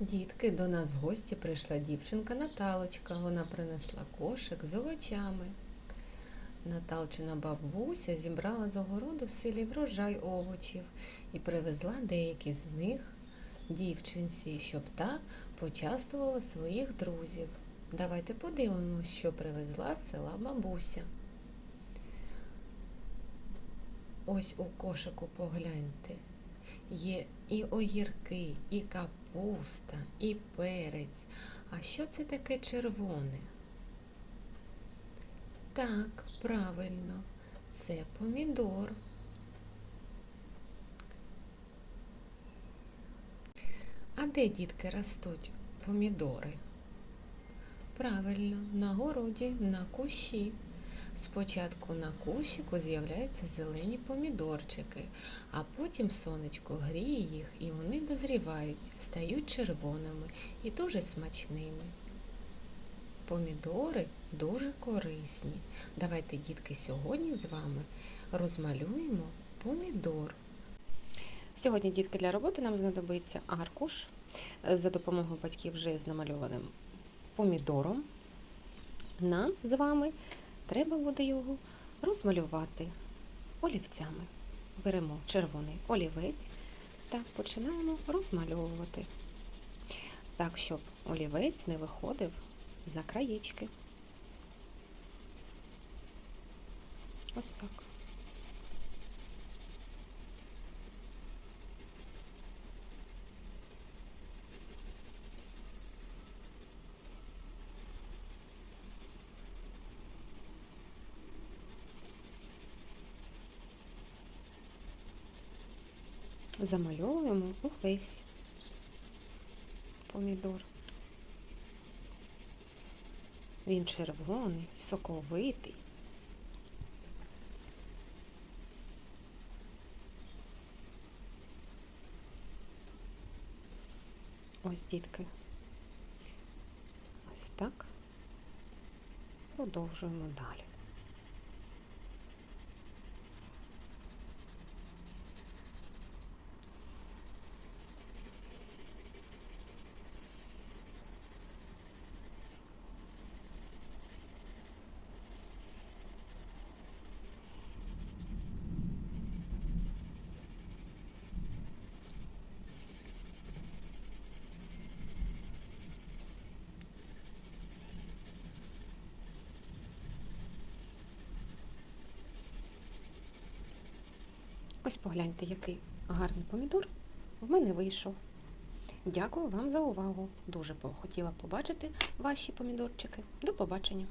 Дітки, до нас в гості прийшла дівчинка Наталочка. Вона принесла кошик з овочами. Наталчина бабуся зібрала з огороду в селі врожай овочів і привезла деякі з них дівчинці, щоб та почастувала своїх друзів. Давайте подивимось, що привезла з села бабуся. Ось у кошику погляньте. Є і огірки, і капуста, і перець. А що це таке червоне? Так, правильно, це помідор. А де дітки ростуть помідори? Правильно, на городі, на кущі. Спочатку на кущику з'являються зелені помідорчики, а потім сонечко гріє їх і вони дозрівають, стають червоними і дуже смачними. Помідори дуже корисні. Давайте, дітки, сьогодні з вами розмалюємо помідор. Сьогодні, дітки, для роботи нам знадобиться аркуш за допомогою батьків вже з намальованим помідором. Нам з вами треба буде його розмалювати олівцями. Беремо червоний олівець та починаємо розмальовувати. Так, щоб олівець не виходив за краєчки. Ось так. Замальовуємо увесь помідор. Він червоний, соковитий. Ось дітки. Ось так. Продовжуємо далі. Ось погляньте, який гарний помідор в мене вийшов. Дякую вам за увагу. Дуже хотіла побачити ваші помідорчики. До побачення!